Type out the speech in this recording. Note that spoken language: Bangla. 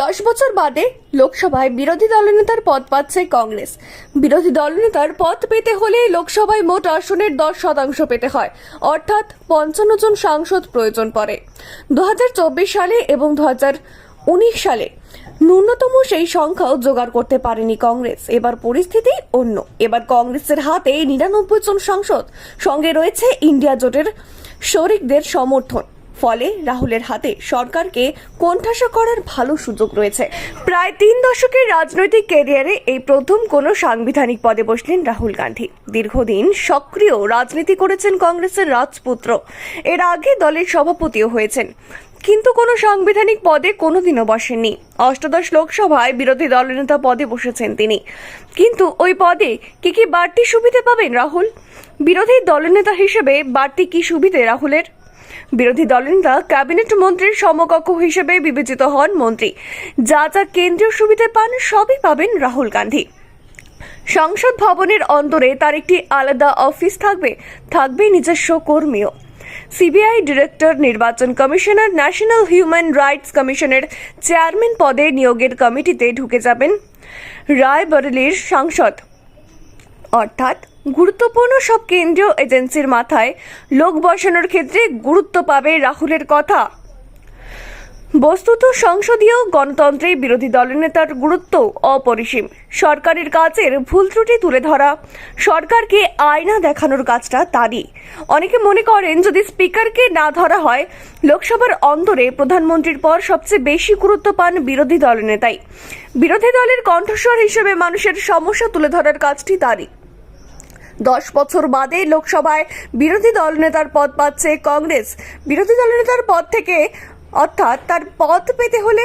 দশ বছর বাদে লোকসভায় বিরোধী দলনেতার পদ পাচ্ছে কংগ্রেস। বিরোধী দলনেতার পদ পেতে হলে লোকসভায় মোট আসনের দশ শতাংশ পেতে হয়, অর্থাৎ পঞ্চান্ন জন সাংসদ প্রয়োজন পড়ে। দু হাজার চব্বিশ সালে এবং দু উনিশ সালে ন্যূনতম সেই সংখ্যাও জোগাড় করতে পারেনি কংগ্রেস। এবার পরিস্থিতি অন্য। এবার কংগ্রেসের হাতে নিরানব্বই জন সাংসদ। সঙ্গে রয়েছে ইন্ডিয়া জোটের শরিকদের সমর্থন। ফলে রাহুলের হাতে সরকারকে কোণঠাসা করার ভালো সুযোগ রয়েছে। প্রায় তিন দশকের রাজনৈতিক ক্যারিয়ারে এই প্রথম কোনো সাংবিধানিক পদে বসলেন রাহুল গান্ধী। দীর্ঘদিন সক্রিয় রাজনীতি করেছেন কংগ্রেসের রাজপুত্র। এর আগে দলের সভাপতিও হয়েছেন। কিন্তু কোনো সাংবিধানিক পদে কোনোদিনও বসেননি। অষ্টাদশ লোকসভায় বিরোধী দলনেতা পদে বসেছেন তিনি। কিন্তু ওই পদে কি কি বাড়তি সুবিধে পাবেন রাহুল? বিরোধী দলনেতা হিসেবে বাড়তি কি সুবিধে রাহুলের? বিরোধী দলনেতা ক্যাবিনেট মন্ত্রীর সমকক্ষ হিসেবে বিবেচিত হন মন্ত্রী। যা যা কেন্দ্রীয় সুবিধে পান সবই পাবেন রাহুল গান্ধী। সংসদ ভবনের অন্তরে তার একটি আলাদা অফিস থাকবে থাকবে নিজস্ব কর্মীও। সিবিআই ডিরেক্টর, নির্বাচন কমিশনার, ন্যাশনাল হিউম্যান রাইটস কমিশনের চেয়ারম্যান পদে নিয়োগের কমিটিতে ঢুকে যাবেন। রায়বরেলির সাংসদ অর্থাৎ গুরুত্বপূর্ণ সব কেন্দ্রীয় এজেন্সির মাথায় লোক বসানোর ক্ষেত্রে গুরুত্ব পাবে রাহুলের কথা। বস্তুত সংসদীয় গণতন্ত্রে বিরোধী দলনেতার গুরুত্ব অপরিসীম। সরকারের কাজের ভুল ত্রুটি তুলে ধরা, সরকারকে আয়না দেখানোর কাজটা তারই। অনেকে মনে করেন, যদি স্পিকারকে না ধরা হয়, লোকসভার অন্তরে প্রধানমন্ত্রীর পর সবচেয়ে বেশি গুরুত্ব পান বিরোধী দলনেতাই বিরোধী দলের কণ্ঠস্বর হিসেবে মানুষের সমস্যা তুলে ধরার কাজটি তারই। দশ বছর বাদে লোকসভায় বিরোধী দলনেতার পদ পাচ্ছে কংগ্রেস। বিরোধী দলনেতার পদ থেকে অর্থাৎ তার পদ পেতে হলে